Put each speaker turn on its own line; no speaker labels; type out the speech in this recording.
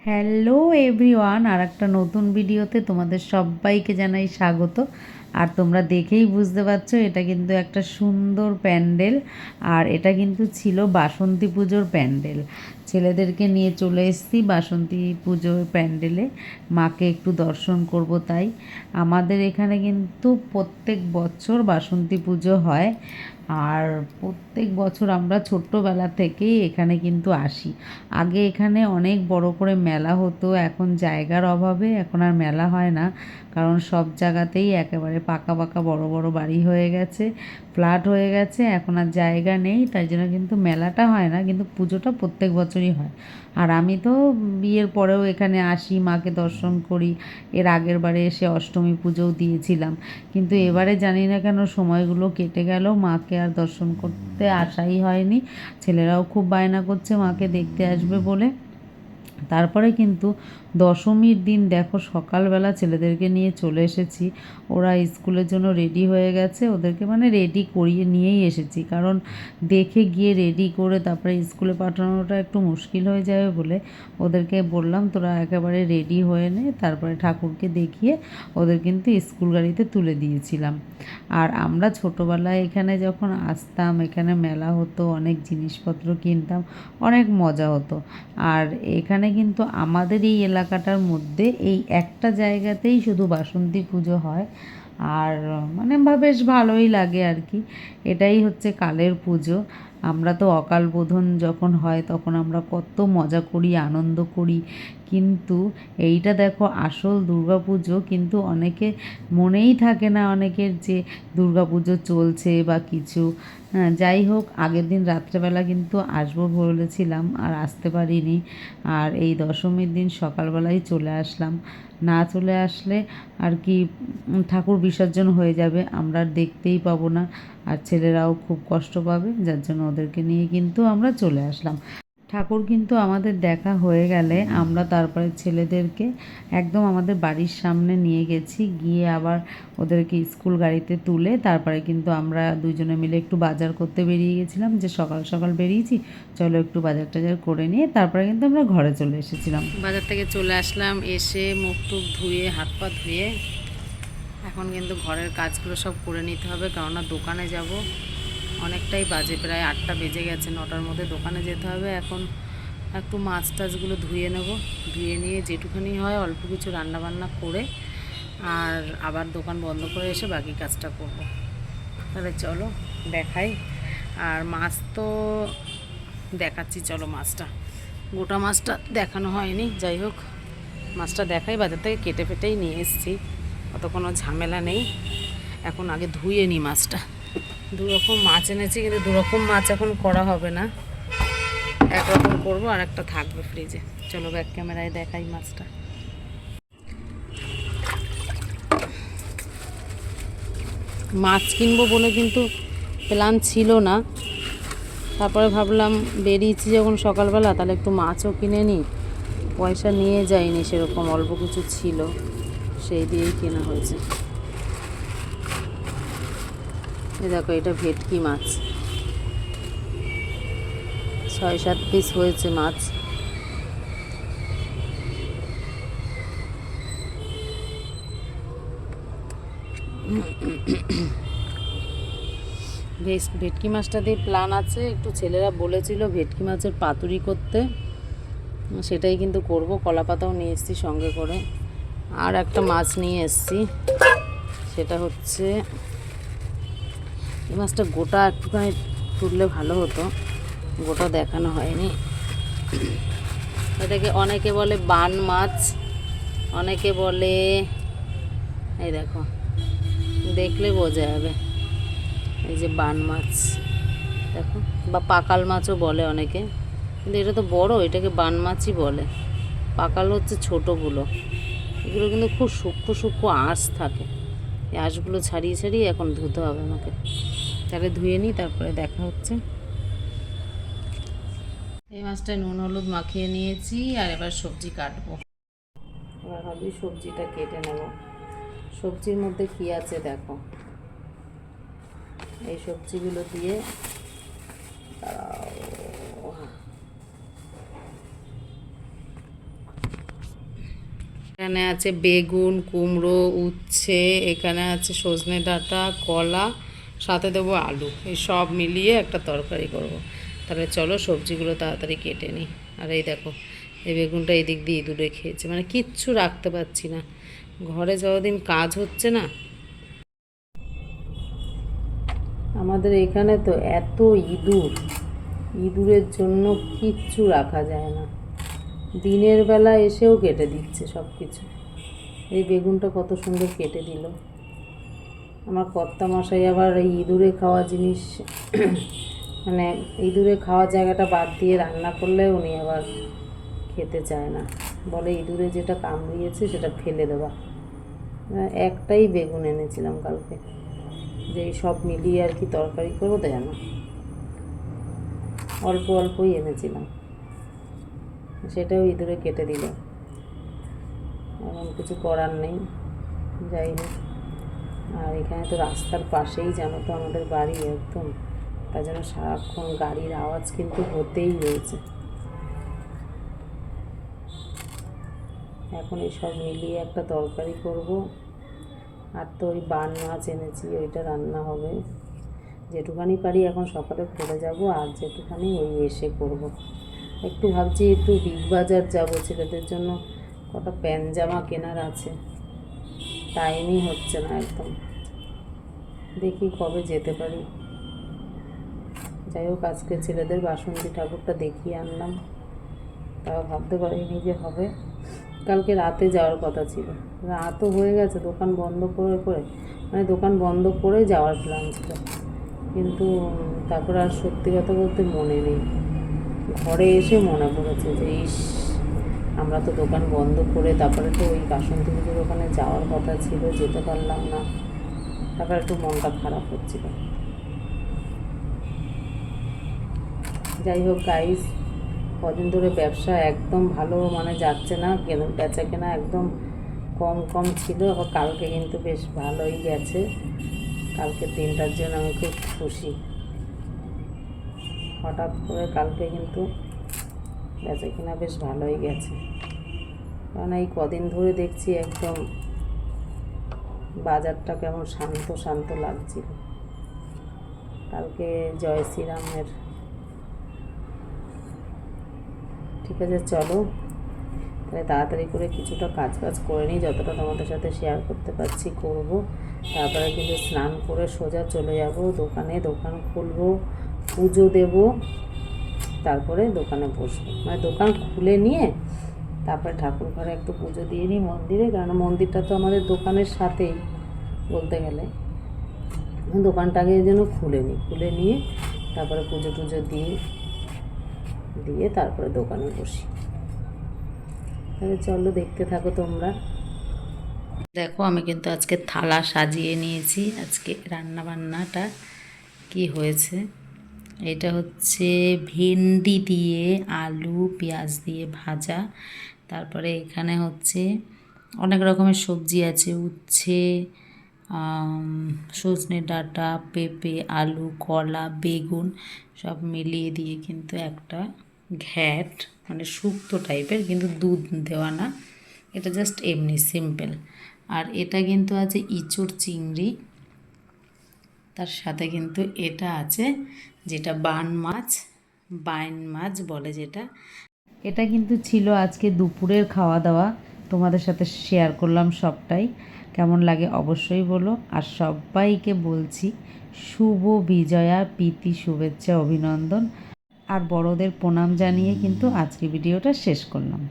Hello everyone আর একটা নতুন ভিডিওতে তোমাদের সবাইকে জানাই স্বাগত। আর তোমরা দেখেই বুঝতে পারছ, এটা কিন্তু একটা সুন্দর প্যান্ডেল, আর এটা কিন্তু ছিল বাসন্তী পুজোর প্যান্ডেল। ছেলেদেরকে নিয়ে চলে এসেছি বাসন্তী পুজোর প্যান্ডেলে। মাকে একটু দর্শন করব তাই। আমাদের এখানে কিন্তু প্রত্যেক বছর বাসন্তী পুজো হয় আর প্রত্যেক বছর আমরা ছোট্টবেলা থেকেই এখানে কিন্তু আসি। আগে এখানে অনেক বড় করে মেলা হতো, এখন জায়গার অভাবে এখন আর মেলা হয় না। কারণ সব জায়গাতেই একেবারে পাকা পাকা বড় বড় বাড়ি হয়ে গেছে, ফ্ল্যাট হয়ে গেছে, এখন আর জায়গা নেই, তাই জন্য কিন্তু মেলাটা হয় না, কিন্তু পুজোটা প্রত্যেক বছরই হয়। আর আমি তো বিয়ের পরেও এখানে আসি, মাকে দর্শন করি, এর আগের বারে এসে অষ্টমী পুজোও দিয়েছিলাম, কিন্তু এবারে জানি না কেন সময়গুলো কেটে গেল, মাকে আর দর্শন করতে আসাই হয়নি, ছেলেরাও খুব বায়না করছে, মাকে দেখতে আসবে বলে। তারপরে কিন্তু দশমীর দিন দেখো সকালবেলা ছেলেদেরকে নিয়ে চলে এসেছি। ওরা স্কুলের জন্য রেডি হয়ে গেছে। ওদেরকে মানে রেডি করিয়ে নিয়েই এসেছি। কারণ দেখে গিয়ে রেডি করে তারপরে স্কুলে পাঠানোটা একটু মুশকিল হয়ে যাবে বলে ওদেরকে বললাম, তোরা একেবারে রেডি হয়ে নে। তারপরে ঠাকুরকে দেখিয়ে ওদের কিন্তু স্কুল গাড়িতে তুলে দিয়েছিলাম। আর আমরা ছোটোবেলায় এখানে যখন আসতাম, এখানে মেলা হতো, অনেক জিনিসপত্র কিনতাম, অনেক মজা হতো। আর এখানে কিন্তু আমাদের এই এলাকাটার মধ্যে এই একটা জায়গাতেই শুধু বাসন্তী পুজো হয়। আর মানে বেশ ভালোই লাগে আর কি। এটাই হচ্ছে কালের পুজো। আমরা তো অকাল বোধন যখন হয় তখন আমরা কত মজা করি, আনন্দ করি। কিন্তু এইটা দেখো, আসল দুর্গাপুজো কিন্তু অনেকে মনেই থাকে না অনেকের যে দুর্গা পুজো চলছে বা কিছু। হ্যাঁ যাই হোক, আগের দিন রাত্রেবেলা কিন্তু আসব বলেছিলাম আর আসতে পারিনি। আর এই দশমীর দিন সকালবেলায় চলে আসলাম। না চলে আসলে আর কি ঠাকুর বিসর্জন হয়ে যাবে, আমরা আর দেখতেই পাবো না। আর ছেলেরাও খুব কষ্ট পাবে, যার জন্য ওদেরকে নিয়ে কিন্তু আমরা চলে আসলাম। ঠাকুর কিন্তু আমাদের দেখা হয়ে গেলে আমরা তারপরে ছেলেদেরকে একদম আমাদের বাড়ির সামনে নিয়ে গেছি গিয়ে আবার ওদেরকে স্কুল গাড়িতে তুলে তারপরে কিন্তু আমরা দুজনে মিলে একটু বাজার করতে বেরিয়ে গেছিলাম যে সকাল সকাল বেরিয়েছি চলো একটু বাজার টাজার করে নিয়ে তারপরে কিন্তু আমরা ঘরে চলে এসেছিলাম।
বাজার থেকে চলে আসলাম এসে মুখ টুক ধুয়ে হাত পা ধুয়ে এখন কিন্তু ঘরের কাজগুলো সব করে নিতে হবে কেননা দোকানে যাব। অনেকটাই বাজে, প্রায় আটটা বেজে গেছে, নটার মধ্যে দোকানে যেতে হবে। এখন একটু মাছ টাছগুলো ধুয়ে নেব, ধুয়ে নিয়ে যেটুখানি হয় অল্প কিছু রান্না বান্না করে আর আবার দোকান বন্ধ করে এসে বাকি কাজটা করব। তাহলে চলো, দেখাই। আর মাছ তো দেখাচ্ছি, চলো মাছটা। গোটা মাছটা দেখানো হয়নি, যাই হোক। মাছটা দেখাই, বাজার থেকে কেটে ফেটেই নিয়ে এসেছি, অত কোনো ঝামেলা নেই। এখন আগে ধুয়ে নিই মাছটা। দু রকম মাছ এনেছি, কিন্তু দু রকম মাছ এখন করা হবে না। একরকম করব, আর একটা থাকবে ফ্রিজে। চলো ব্যাক ক্যামেরায় দেখাই মাছটা। মাছ কিনবো বলে কিন্তু প্ল্যান ছিল না। তারপরে ভাবলাম বেরিয়েছি যখন সকালবেলা, তাহলে একটু মাছও কিনে নিই। পয়সা নিয়ে যাইনি, সেরকম অল্প কিছু ছিল। সেই দিয়েই কেনা হয়েছে এই দেখো, এটা ভেটকি মাছ। ছয়, সাত পিস হয়েছে মাছ। বেশ ভেটকি মাছটা দিয়ে প্ল্যান আছে। একটু ছেলেরা বলেছিল ভেটকি মাছের পাতুরি করতে। সেটাই কিন্তু করব। কলা পাতাও নিয়ে এসেছি সঙ্গে করে। আর একটা মাছ নিয়ে এসেছি। সেটা হচ্ছে এই মাছটা গোটা একটুখানি তুললে ভালো হতো। গোটা দেখানো হয়নি। এটাকে অনেকে বলে বান মাছ, অনেকে বলে, এই দেখো, দেখলে বোঝা যাবে। এই যে বান মাছ, দেখো, বা পাকাল মাছও বলে অনেকে। কিন্তু এটা তো বড়, এটাকে বান মাছই বলে। পাকাল হচ্ছে ছোটোগুলো। এগুলো কিন্তু খুব সূক্ষ্ম সূক্ষ্ম আঁশ থাকে। এই আঁশগুলো ছাড়িয়ে ছাড়িয়ে এখন ধুতে হবে আমাকে। তাহলে ধুয়ে নিই, তারপরে দেখা হচ্ছে। এই মাছটায় নুন, হলুদ মাখিয়ে নিয়েছি আর এবার সবজি কাটবো। এবার ভাবি সবজিটা কেটে নেব। সবজির মধ্যে কি আছে দেখো। এই সবজিগুলো দিয়ে এখানে আছে বেগুন, কুমড়ো, উচ্ছে, এখানে আছে সজনে ডাঁটা, কলা। সাথে দেবো আলু। এই সব মিলিয়ে একটা তরকারি করব। তাহলে চলো সবজিগুলো তাড়াতাড়ি কেটে নিই। আর এই দেখো, এই বেগুনটা এই দিক দিয়ে ইঁদুরে খেয়েছে। মানে কিচ্ছু রাখতে পারছি না। ঘরে যতদিন কাজ হচ্ছে না, আমাদের এখানে তো এত ইঁদুর। ইঁদুরের জন্য কিচ্ছু রাখা যায় না। দিনের বেলা এসেও কেটে দিচ্ছে সব কিছু এই বেগুনটা কত সুন্দর কেটে দিল। আমার কর্তা মশাই আবার এই ইঁদুরে খাওয়া জিনিস মানে ইঁদুরে খাওয়া জায়গাটা বাদ দিয়ে রান্না করলে উনি আবার খেতে চায় না। বলে ইঁদুরে যেটা কামড়িয়েছে সেটা ফেলে দেওয়া একটাই বেগুন এনেছিলাম কালকে। যে সব মিলিয়ে আর কি তরকারি করব দেয় না? অল্প অল্পই এনেছিলাম। সেটাও ইঁদুরে কেটে দিল। এমন কিছু করার নেই। যাই হোক। আর এখানে তো রাস্তার পাশেই জানো তো আমাদের বাড়ি একদম। তার জন্য সারাক্ষণ গাড়ির আওয়াজ কিন্তু হতেই রয়েছে এখন এসব মিলিয়ে একটা তরকারি করব। আর তো ওই বান মাছ এনেছি, ওইটা রান্না হবে। যেটুখানি পারি এখন সকালে করে যাব, আর যেটুখানি ওই এসে করব। একটু ভাবছি একটু বিগ বাজার যাব, ছেলেদের জন্য কটা প্যান জামা কেনার আছে। টাইমই হচ্ছে না একদম। দেখি কবে যেতে পারি। যাই হোক, আজকে ছেলেদের বাসন্তী ঠাকুরটা দেখিয়ে আনলাম। তাও ভাবতে পারিনি যে হবে। কালকে রাতে যাওয়ার কথা ছিল। রাতও হয়ে গেছে, দোকান বন্ধ করে করে মানে দোকান বন্ধ করে যাওয়ার প্ল্যান ছিল। কিন্তু তারপর আর সত্যি কথা বলতে মনে নেই। ঘরে এসে মনে পড়েছে যে, ইস আমরা তো দোকান বন্ধ করে তারপরে তো ওই বাসন্তী পুজোর ওখানে যাওয়ার কথা ছিল, যেতে পারলাম না। তারপরে একটু মনটা খারাপ হচ্ছিল। যাই হোক গাইস কদিন ধরে ব্যবসা একদম ভালো মানে যাচ্ছে না বেচা কেনা একদম কম কম ছিল, আবার কালকে কিন্তু বেশ ভালোই গেছে। কালকের দিনটার জন্য আমি খুব খুশি। হঠাৎ করে কালকে কিন্তু বেচা কেনা বেশ ভালোই গেছে। কারণ এই কদিন ধরে দেখছি একদম বাজারটা কেমন শান্ত শান্ত লাগছিল। কালকে জয় শ্রীরামের। ঠিক আছে, চলো। তাহলে তাড়াতাড়ি করে কিছুটা কাজ বাজ করে নিই, যতটা তোমাদের সাথে শেয়ার করতে পারছি করব। তারপরে কিন্তু স্নান করে সোজা চলে যাব দোকানে, দোকান খুলবো, পুজো দেব। তারপরে দোকানে বসবো। মানে দোকান খুলে নিয়ে তারপরে ঠাকুর ঘরে একটু পুজো দিয়ে নিই মন্দিরে কারণ মন্দিরটা তো আমাদের দোকানের সাথেই বলতে গেলে। দোকানটা দোকানটাকে যেন খুলে নিই। খুলে নিয়ে তারপরে পুজো টুজো দিয়ে দিয়ে তারপরে দোকানে বসি। তাহলে চলো দেখতে থাকো তোমরা। দেখো, আমি কিন্তু আজকে থালা সাজিয়ে নিয়েছি। আজকে রান্না বান্নাটা কি হয়েছে? এটা হচ্ছে ভেন্ডি দিয়ে আলু, পেঁয়াজ দিয়ে ভাজা। তারপরে এখানে হচ্ছে অনেক রকমের সবজি আছে। উচ্ছে সজনে ডাঁটা, পেঁপে, আলু, কলা, বেগুন সব মিলিয়ে দিয়ে কিন্তু একটা ঘ্যাট মানে শুক্তো টাইপের, কিন্তু দুধ দেওয়া না। এটা জাস্ট এমনি সিম্পল আর এটা কিন্তু আছে ইঁচড় চিংড়ি। তার সাথে কিন্তু এটা আছে, যেটা বান মাছ, বাইন মাছ বলে যেটা।
এটা কিন্তু ছিল আজকে দুপুরের খাওয়া দাওয়া তোমাদের সাথে শেয়ার করলাম সবটাই। কেমন লাগে অবশ্যই বলো। আর সবাইকে বলছি, শুভ বিজয়া, প্রীতি, শুভেচ্ছা, অভিনন্দন। আর বড়দের প্রণাম জানিয়ে কিন্তু আজকে ভিডিওটা শেষ করলাম।